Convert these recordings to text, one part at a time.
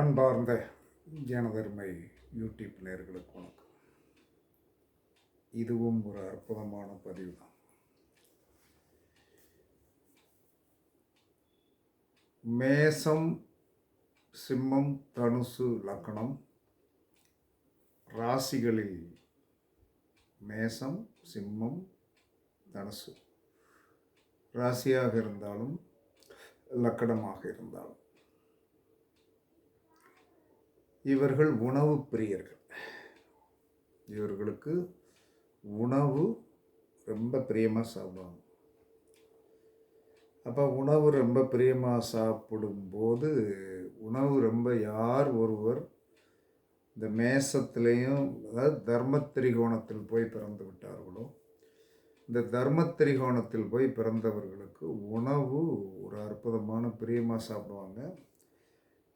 அன்பார்ந்த ஜனதர்மை யூடியூப் நேர்களுக்கு வணக்கம். இதுவும் ஒரு அற்புதமான பதிவு தான் மேசம் சிம்மம் தனுசு லக்கணம் ராசிகளில் மேசம் சிம்மம் தனுசு. ராசியாக இருந்தாலும் லக்கணமாக இருந்தாலும் இவர்கள் உணவு பிரியர்கள். இவர்களுக்கு உணவு ரொம்ப பிரியமாக சாப்பிடுவாங்க. அப்போ உணவு ரொம்ப பிரியமாக சாப்பிடும்போது உணவு ரொம்ப யார் ஒருவர் இந்த மேசத்திலையும் அதாவது தர்ம திரிகோணத்தில் போய் பிறந்து விட்டார்களோ இந்த தர்ம திரிகோணத்தில் போய் பிறந்தவர்களுக்கு உணவு ஒரு அற்புதமான பிரியமாக சாப்பிடுவாங்க.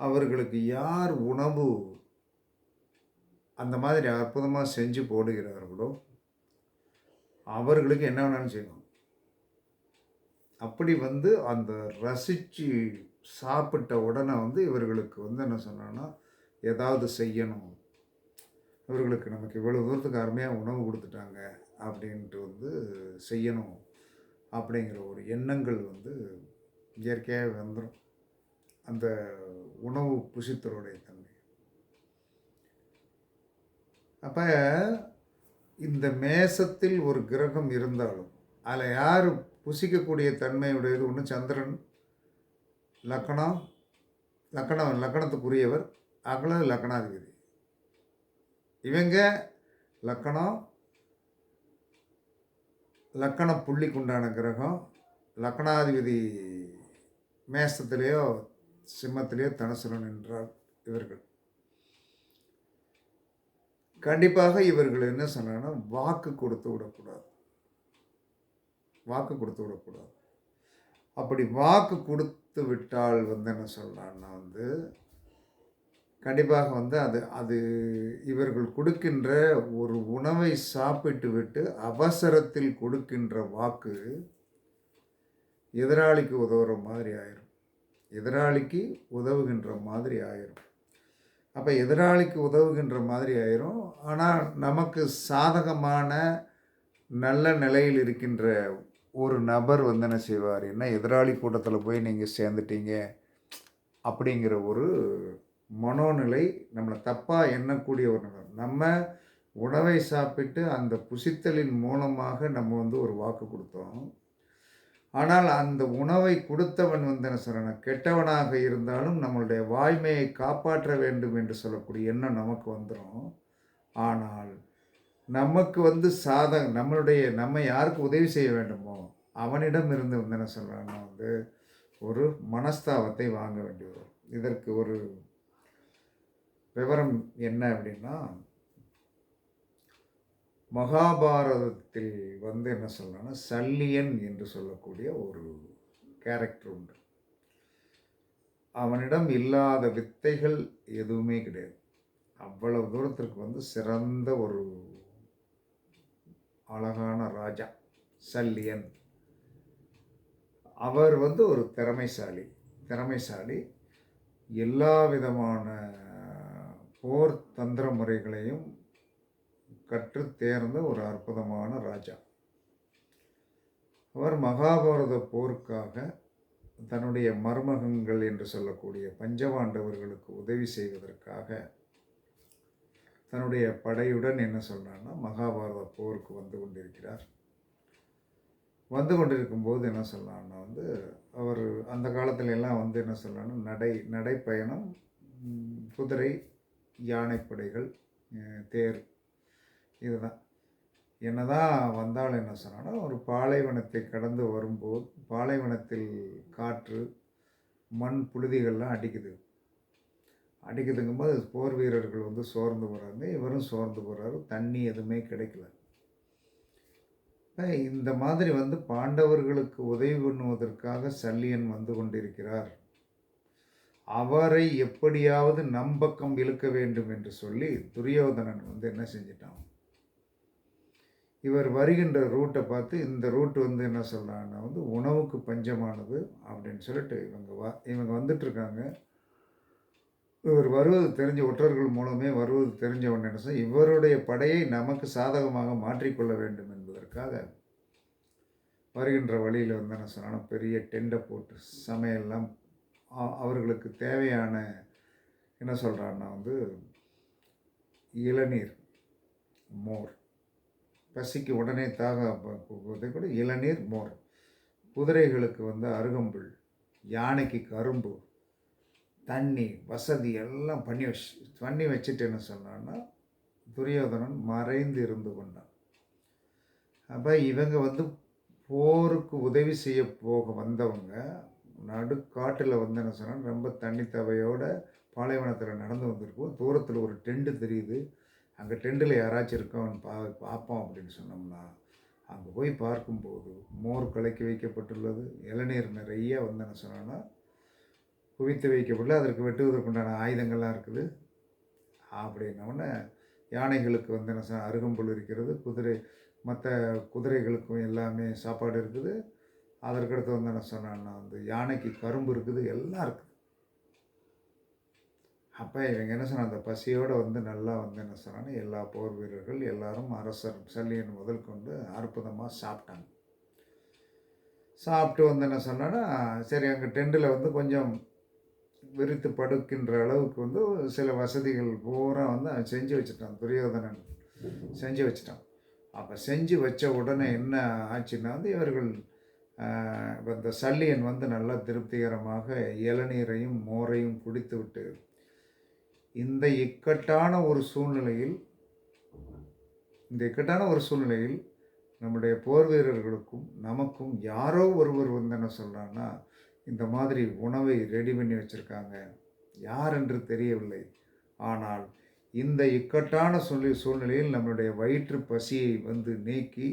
அவர்களுக்கு யார் உணவு அந்த மாதிரி அற்புதமாக செஞ்சு போடுகிறார்களோ அவர்களுக்கு என்ன வேணாலும் செய்யணும். அப்படி வந்து அந்த ரசித்து சாப்பிட்ட உடனே வந்து இவர்களுக்கு வந்து என்ன சொன்னான்னா ஏதாவது செய்யணும். இவர்களுக்கு நமக்கு இவ்வளோ தூரத்துக்கு அருமையாக உணவு கொடுத்துட்டாங்க அப்படின்ட்டு வந்து செய்யணும் அப்படிங்கிற ஒரு எண்ணங்கள் வந்து இயற்கையாக வந்துடும் அந்த உணவு புசித்தருடைய தன்மை. அப்போ இந்த மேசத்தில் ஒரு கிரகம் இருந்தாலும் அதில் யார் புசிக்கக்கூடிய தன்மையுடையது? ஒன்று சந்திரன் லக்கணம் லக்கணம் லக்கணத்துக்குரியவர் அகல லக்கணாதிபதி. இவங்க லக்கணம் லக்கண புள்ளிக்குண்டான கிரகம் லக்கணாதிபதி மேசத்துலேயோ சிம்மத்திலே தனசுரன் என்றார் இவர்கள். கண்டிப்பாக இவர்கள் என்ன சொன்னாங்கன்னா வாக்கு கொடுத்து விடக்கூடாது. வாக்கு கொடுத்து விடக்கூடாது. அப்படி வாக்கு கொடுத்து விட்டால் வந்து என்ன சொல்கிறான்னா வந்து கண்டிப்பாக வந்து அது அது இவர்கள் கொடுக்கின்ற ஒரு உணவை சாப்பிட்டு விட்டு அவசரத்தில் கொடுக்கின்ற வாக்கு எதிராளிக்கு உதவுற மாதிரி ஆயிரும். எதிராளிக்கு உதவுகின்ற மாதிரி ஆயிரும். அப்போ எதிராளிக்கு உதவுகின்ற மாதிரி ஆயிரும். ஆனால் நமக்கு சாதகமான நல்ல நிலையில் இருக்கின்ற ஒரு நபர் வந்து என்ன செய்வார்? என்ன எதிராளி கூட்டத்தில் போய் நீங்கள் சேர்ந்துட்டீங்க? அப்படிங்கிற ஒரு மனோநிலை நம்மளை தப்பாக எண்ணக்கூடிய ஒரு நபர். நம்ம உணவை சாப்பிட்டு அந்த புசித்தலின் மூலமாக நம்ம வந்து ஒரு வாக்கு கொடுத்தோம். ஆனால் அந்த உணவை கொடுத்தவன் வந்து என்ன சொல்கிறான் கெட்டவனாக இருந்தாலும் நம்மளுடைய வாய்மையை காப்பாற்ற வேண்டும் என்று சொல்லக்கூடிய எண்ணம் நமக்கு வந்துடும் ஆனால் நமக்கு வந்து சாத நம்மளுடைய நம்ம யாருக்கு உதவி செய்ய வேண்டுமோ அவனிடம் இருந்து வந்து என்ன சொல்கிறான்னா வந்து ஒரு மனஸ்தாபத்தை வாங்க வேண்டி வரும். இதற்கு ஒரு விவரம் என்ன அப்படின்னா மகாபாரதத்தில் வந்து என்ன சொல்லலாம்னா சல்லியன் என்று சொல்லக்கூடிய ஒரு கேரக்டர் உண்டு. அவனிடம் இல்லாத வித்தைகள் எதுவுமே கிடையாது. அவ்வளவு தூரத்திற்கு வந்து சிறந்த ஒரு அழகான ராஜா சல்லியன். அவர் வந்து ஒரு திறமைசாலி. திறமைசாலி. எல்லா விதமான போர் தந்திர முறைகளையும் கற்று தேர்ந்த ஒரு அற்புதமான ராஜா. அவர் மகாபாரத போருக்காக தன்னுடைய மருமகங்கள் என்று சொல்லக்கூடிய பஞ்சபாண்டவர்களுக்கு உதவி செய்வதற்காக தன்னுடைய படையுடன் என்ன சொல்கிறான்னா மகாபாரத போருக்கு வந்து கொண்டிருக்கிறார். வந்து கொண்டிருக்கும்போது என்ன சொல்லலாம்னா வந்து அவர் அந்த காலத்துல எல்லாம் வந்து என்ன சொல்லலாம்னா நடை நடைப்பயணம் குதிரை யானைப்படைகள் தேர் இதுதான். என்னதான் வந்தாலும் என்ன சொன்னால் ஒரு பாலைவனத்தை கடந்து வரும்போது பாலைவனத்தில் காற்று மண் புழுதிகள்லாம் அடிக்குது. அடிக்குதுங்கும்போது போர் வீரர்கள் வந்து சோர்ந்து போகிறாங்க இவரும் சோர்ந்து போகிறாரு தண்ணி எதுவுமே கிடைக்கல. இந்த மாதிரி வந்து பாண்டவர்களுக்கு உதவி பண்ணுவதற்காக சல்லியன் வந்து கொண்டிருக்கிறார். அவரை எப்படியாவது நம்பக்கம் இழுக்க வேண்டும் என்று சொல்லி துரியோதனன் வந்து என்ன செஞ்சிட்டான்? இவர் வருகின்ற ரூட்டை பார்த்து இந்த ரூட் வந்து என்ன சொல்கிறாங்கன்னா வந்து உணவுக்கு பஞ்சமானது அப்படின்னு சொல்லிட்டு இவங்க வா இவங்க வந்துட்டுருக்காங்க. இவர் வருவது தெரிஞ்ச ஒற்றர்கள் மூலமே வருவது தெரிஞ்சவன் என்ன செய்ய இவருடைய படையை நமக்கு சாதகமாக மாற்றிக்கொள்ள வேண்டும் என்பதற்காக வருகின்ற வழியில் வந்து என்ன சொன்னாலும் பெரிய டெண்டை போட்டு சமையல்லாம் அவர்களுக்கு தேவையான என்ன சொல்கிறான்னா வந்து இளநீர் மோர். பசிக்கு உடனே தாகத்தை கூட இளநீர் மோர். குதிரைகளுக்கு வந்து அருகம்புல் யானைக்கு கரும்பு தண்ணி வசதி எல்லாம் பண்ணி வச்சு பண்ணி வச்சுட்டு என்ன சொன்னான்னா துரியோதனன் மறைந்து இருந்து கொண்டான். அப்போ இவங்க வந்து போருக்கு உதவி செய்ய போக வந்தவங்க நடுக்காட்டில் வந்து என்ன சொன்னால் ரொம்ப தண்ணி தவையோட பாலைவனத்தில் நடந்து வந்திருக்கோம். தூரத்தில் ஒரு டெண்டு தெரியுது. அங்கே டெண்டில் யாராச்சும் இருக்கவன் பா பார்ப்போம் அப்படின்னு சொன்னோம்னா அங்கே போய் பார்க்கும்போது மோர் கலக்கி வைக்கப்பட்டுள்ளது இளநீர் நிறைய வந்து என்ன குவித்து வைக்கப்பட்டு அதற்கு வெட்டுவதற்குண்டான ஆயுதங்கள்லாம் இருக்குது. அப்படின்னோடனே யானைகளுக்கு வந்து என்ன சொன்ன அருகம்புல் இருக்கிறது குதிரை மற்ற குதிரைகளுக்கும் எல்லாமே சாப்பாடு இருக்குது. அதற்கடுத்து வந்து என்ன சொன்னான்னா வந்து யானைக்கு கரும்பு இருக்குது எல்லாம் இருக்குது. அப்போ இவங்க என்ன சொன்ன அந்த பசியோடு வந்து நல்லா வந்து என்ன சொன்னாங்க? எல்லா போர் வீரர்கள் எல்லாரும் அரசர் சல்லியன் முதல் கொண்டு அற்புதமாக சாப்பிட்டாங்க. சாப்பிட்டு வந்து என்ன சொன்னோன்னா சரி அங்கே டெண்டில் வந்து கொஞ்சம் விரித்து படுக்கின்ற அளவுக்கு வந்து சில வசதிகள் பூரா வந்து அவன் செஞ்சு வச்சுட்டான். துரியோதனன் செஞ்சு வச்சுட்டான். அப்போ செஞ்சு வச்ச உடனே என்ன ஆச்சுன்னா வந்து இவர்கள் இப்போ இந்த சல்லியன் வந்து நல்லா திருப்திகரமாக இளநீரையும் மோரையும் குடித்து விட்டு இந்த இக்கட்டான ஒரு சூழ்நிலையில் இந்த இக்கட்டான ஒரு சூழ்நிலையில் நம்முடைய போர் வீரர்களுக்கும் நமக்கும் யாரோ ஒருவர் வந்து என்ன சொல்கிறான்னா இந்த மாதிரி உணவை ரெடி பண்ணி வச்சுருக்காங்க. யார் என்று தெரியவில்லை. ஆனால் இந்த இக்கட்டான சூழ்நிலை சூழ்நிலையில் நம்மளுடைய வயிற்று பசியை வந்து நீக்கி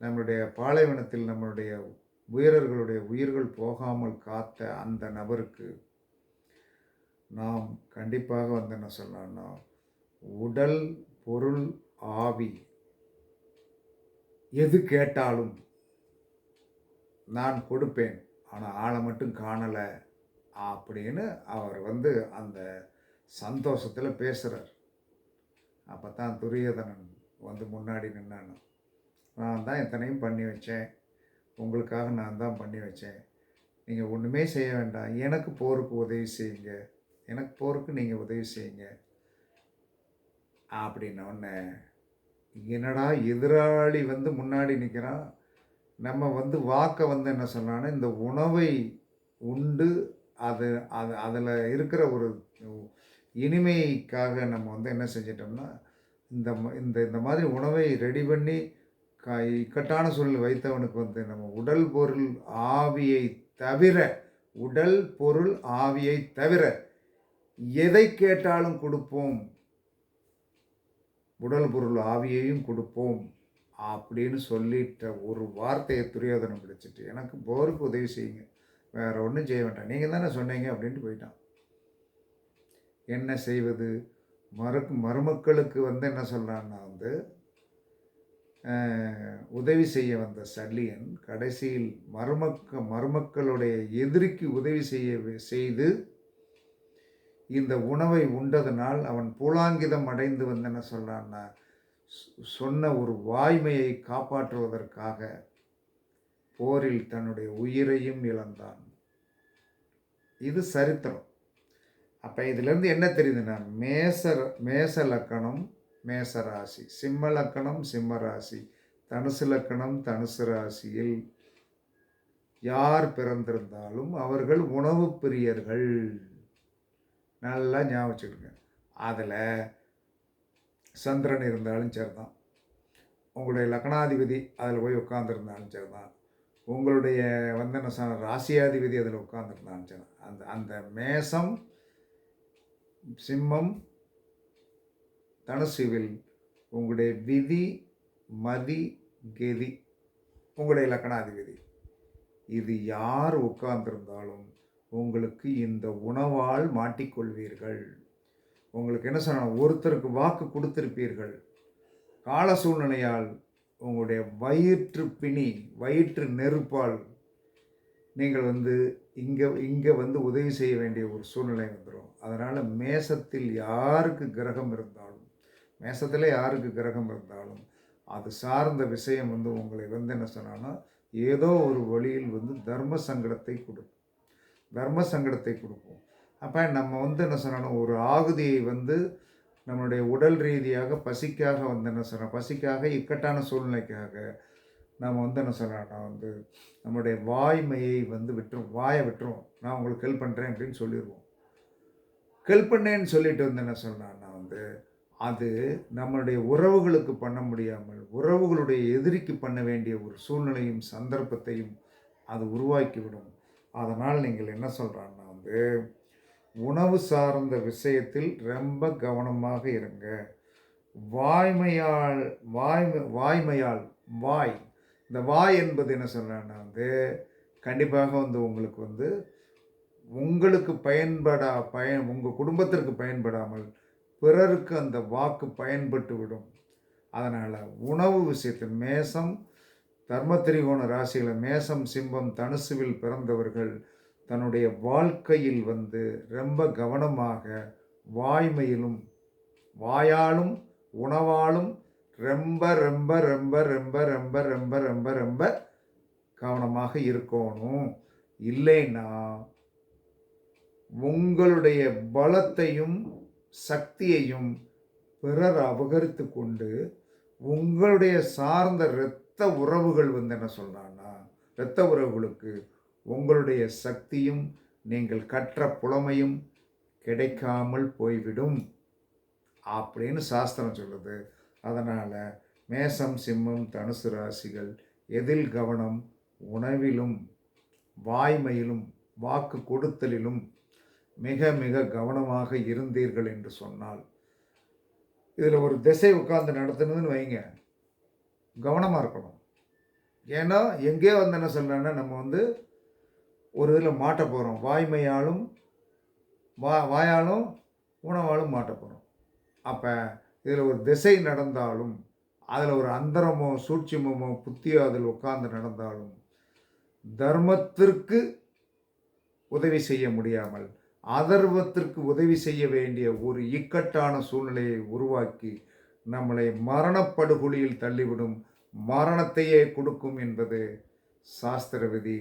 நம்மளுடைய பாலைவனத்தில் நம்மளுடைய வீரர்களுடைய உயிர்கள் போகாமல் காத்த அந்த நபருக்கு நாம் கண்டிப்பாக வந்து என்ன சொல்லலாம்னா உடல் பொருள் ஆவி எது கேட்டாலும் நான் கொடுப்பேன் ஆனால் ஆளை மட்டும் காணலை அப்படின்னு அவர் வந்து அந்த சந்தோஷத்தில் பேசுகிறார் அப்போ தான் துரியோதனன் வந்து முன்னாடி நின்னான். நான் தான் இத்தனையும் பண்ணி வச்சேன். உங்களுக்காக நான் தான் பண்ணி வச்சேன். நீங்கள் ஒன்றுமே செய்ய வேண்டாம். எனக்கு போருக்கு உதவி செய்யுங்க. எனக்கு போருக்கு நீங்கள் உதவி செய்யுங்க. அப்படின்ன உடனே என்னடா எதிராளி வந்து முன்னாடி நிற்கிறான் நம்ம வந்து வாக்கை வந்து என்ன சொன்னான்னா இந்த உணவை உண்டு அது அது அதில் இருக்கிற ஒரு இனிமைக்காக நம்ம வந்து என்ன செஞ்சிட்டோம்னா இந்த ம- இந்த இந்த மாதிரி உணவை ரெடி பண்ணி க இக்கட்டான சூழல் வைத்தவனுக்கு வந்து நம்ம உடல் பொருள் ஆவியை தவிர உடல் பொருள் ஆவியை தவிர எதை கேட்டாலும் கொடுப்போம். உடல் பொருள் ஆவியையும் கொடுப்போம் அப்படின்னு சொல்லிட்ட ஒரு வார்த்தையை துரியோதனம் பிடிச்சிட்டு எனக்கு போருக்கு உதவி செய்யுங்க. வேற ஒன்றும் செய்ய வேண்டாம். நீங்கள் தானே சொன்னீங்க அப்படின்ட்டு போயிட்டான். என்ன செய்வது? மறு மருமக்களுக்கு வந்து என்ன சொல்கிறான்னா வந்து உதவி செய்ய வந்த சல்லியன் கடைசியில் மருமக்க மருமக்களுடைய எதிரிக்கு உதவி செய்ய செய்து இந்த உணவை உண்டதனால் அவன் பூலாங்கிதம் அடைந்து வந்தன என்ன சொன்ன ஒரு வாய்மையை காப்பாற்றுவதற்காக போரில் தன்னுடைய உயிரையும் இழந்தான். இது சரித்திரம். அப்போ இதிலேருந்து என்ன தெரியுதுன்னா மேச மேச லக்கணம் மேச ராசி. சிம்ம லக்கணம் சிம்ம ராசி. தனுசு லக்கணம் தனுசு ராசியில் யார் பிறந்திருந்தாலும் அவர்கள் உணவு பிரியர்கள். நல்லா ஞாபகம் வச்சுக்கோங்க அதில் சந்திரன் இருந்தாலும் சரிதான். உங்களுடைய லக்னாதிபதி அதில் போய் உட்காந்துருந்தாலும் சரிதான். உங்களுடைய வந்து என்ன ராசியாதிபதி அதில் உட்காந்துருந்தாலும் சரி அந்த அந்த மேசம் சிம்மம் தனுசுவில் உங்களுடைய விதி மதி கெதி உங்களுடைய லக்கணாதிபதி இது யார் உட்கார்ந்திருந்தாலும் உங்களுக்கு இந்த உணவால் மாட்டிக்கொள்வீர்கள். உங்களுக்கு என்ன சொன்ன ஒருத்தருக்கு வாக்கு கொடுத்திருப்பீர்கள். கால சூழ்நிலையால் உங்களுடைய வயிற்று பிணி வயிற்று நெருப்பால் நீங்கள் வந்து இங்கே இங்கே வந்து உதவி செய்ய வேண்டிய ஒரு சூழ்நிலை வந்துடும் அதனால் மேசத்தில் யாருக்கு கிரகம் இருந்தாலும் மேசத்தில் யாருக்கு கிரகம் இருந்தாலும் அது சார்ந்த விஷயம் வந்து உங்களை வந்து என்ன சொன்னான்னா ஏதோ ஒரு வழியில் வந்து தர்ம சங்கடத்தை கொடுக்கும். தர்ம சங்கடத்தை கொடுக்கும் அப்போ நம்ம வந்து என்ன சொல்லணும்? ஒரு ஆகுதியை வந்து நம்மளுடைய உடல் ரீதியாக பசிக்காக வந்து என்ன சொல்கிறோம் பசிக்காக இக்கட்டான சூழ்நிலைக்காக நம்ம வந்து என்ன சொன்னோம்னா வந்து நம்மளுடைய வாய்மையை வந்து விட்டுரும் வாயை விட்டுருவோம் நான் உங்களுக்கு ஹெல்ப் பண்ணுறேன் அப்படின்னு சொல்லிடுவோம் ஹெல்ப் பண்ணேன்னு சொல்லிட்டு வந்து என்ன சொன்னான்னா வந்து அது நம்மளுடைய உறவுகளுக்கு பண்ண முடியாமல் உறவுகளுடைய எதிரிக்கு பண்ண வேண்டிய ஒரு சூழ்நிலையும் சந்தர்ப்பத்தையும் அது உருவாக்கிவிடும். அதனால் நீங்கள் என்ன சொல்கிறான்னா வந்து உணவு சார்ந்த விஷயத்தில் ரொம்ப கவனமாக இருங்க. வாய்மையால் வாய்மை வாய்மையால் வாய். இந்த வாய் என்பது என்ன சொல்கிறேன்னா வந்து கண்டிப்பாக வந்து உங்களுக்கு வந்து உங்களுக்கு பயன்படா பயன் உங்கள் குடும்பத்திற்கு பயன்படாமல் பிறருக்கு அந்த வாக்கு பயன்பட்டு விடும். அதனால் உணவு விஷயத்தில் மேசம் தர்மத்திரிகோண ராசியில் மேசம் சிம்பம் தனுசுவில் பிறந்தவர்கள் தன்னுடைய வாழ்க்கையில் வந்து ரொம்ப கவனமாக வாய்மையிலும் வாயாலும் உணவாலும் ரொம்ப ரொம்ப ரொம்ப ரொம்ப ரொம்ப ரொம்ப ரொம்ப ரொம்ப கவனமாக இருக்கணும். இல்லைன்னா உங்களுடைய பலத்தையும் சக்தியையும் பிறர் அபகரித்து கொண்டு உங்களுடைய சார்ந்த இரத்த உறவுகள் வந்து என்ன சொல்கிறான்னா இரத்த உறவுகளுக்கு உங்களுடைய சக்தியும் நீங்கள் கற்ற புலமையும் கிடைக்காமல் போய்விடும் அப்படின்னு சாஸ்திரம் சொல்லுது. அதனால் மேசம் சிம்மம் தனுசு ராசிகள் எதில் கவனம்? உணவிலும் வாய்மையிலும் வாக்கு கொடுத்தலிலும் மிக மிக கவனமாக இருந்தீர்கள் என்று சொன்னால் இதில் ஒரு திசை உட்கார்ந்து நடத்துனதுன்னு வைங்க. கவனமாக இருக்கணும். ஏன்னா எங்கேயோ வந்து என்ன சொல்கிறேன்னா நம்ம வந்து ஒரு இதில் மாட்ட போகிறோம் வாய்மையாலும் வா வாயாலும் உணவாலும் மாட்ட போகிறோம் அப்போ இதில் ஒரு திசை நடந்தாலும் அதில் ஒரு அந்தரமோ சூட்சிமமோ புத்தியோ அதில் உட்கார்ந்து நடந்தாலும் தர்மத்திற்கு உதவி செய்ய முடியாமல் அதர்வத்திற்கு உதவி செய்ய வேண்டிய ஒரு இக்கட்டான சூழ்நிலையை உருவாக்கி நம்மளை மரணப்படுகொலியில் தள்ளிவிடும் மரணத்தையே கொடுக்கும் என்பது சாஸ்திர விதி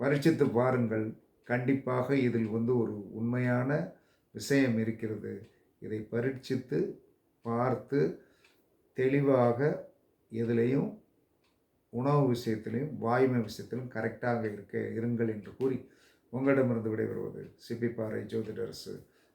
பரிச்சித்து பாருங்கள் கண்டிப்பாக இதில் வந்து ஒரு உண்மையான விஷயம் இருக்கிறது. இதை பரீட்சித்து பார்த்து தெளிவாக எதிலையும் உணவு விஷயத்திலையும் வாய்மை விஷயத்திலும் கரெக்டாக இருக்க இருங்கள் என்று கூறி உங்களிடமிருந்து விடைபெறுவது சிப்பிப்பாறை ஜோதிடரசு.